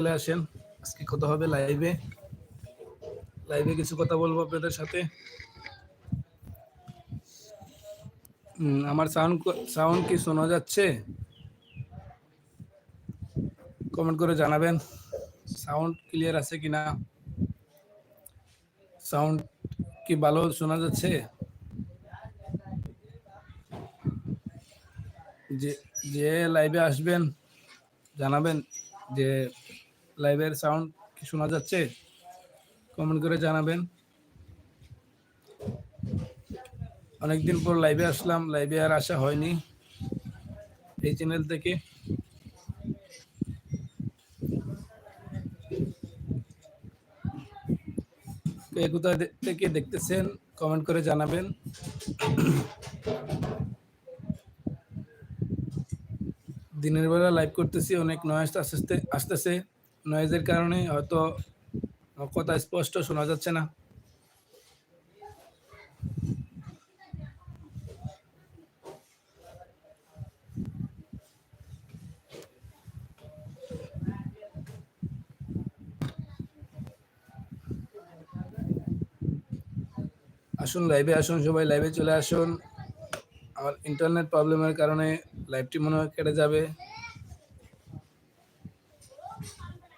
চলে আসেন। আজকে কথা হবে লাইভে লাইভে কিছু কথা বলব আপনাদের সাথে। আমার সাউন্ড সাউন্ড কি শোনা যাচ্ছে? কমেন্ট করে জানাবেন। সাউন্ড ক্লিয়ার আছে কিনা সাউন্ড কি ভালো শোনা যাচ্ছে? যে যে লাইভে আসবেন, জানাবেন যে লাইভের সাউন্ড কি শোনা যাচ্ছে? কমেন্ট করে জানাবেন। অনেকদিন পর লাইভে আসলাম, লাইভে আর আসা হয়নি এই চ্যানেল থেকে। কে কোথা থেকে দেখতেছেন, কমেন্ট করে জানাবেন। দিনের বেলা লাইভ করতেছি, অনেক নয়েজ আসতে আসতেছে। নয়েজের কারণে হয়তো কথা স্পষ্ট শোনা যাচ্ছে না। আসুন লাইভে আসুন, সবাই লাইভে চলে আসুন। আমার ইন্টারনেট প্রবলেমের কারণে লাইভটি মনে হয় কেটে যাবে।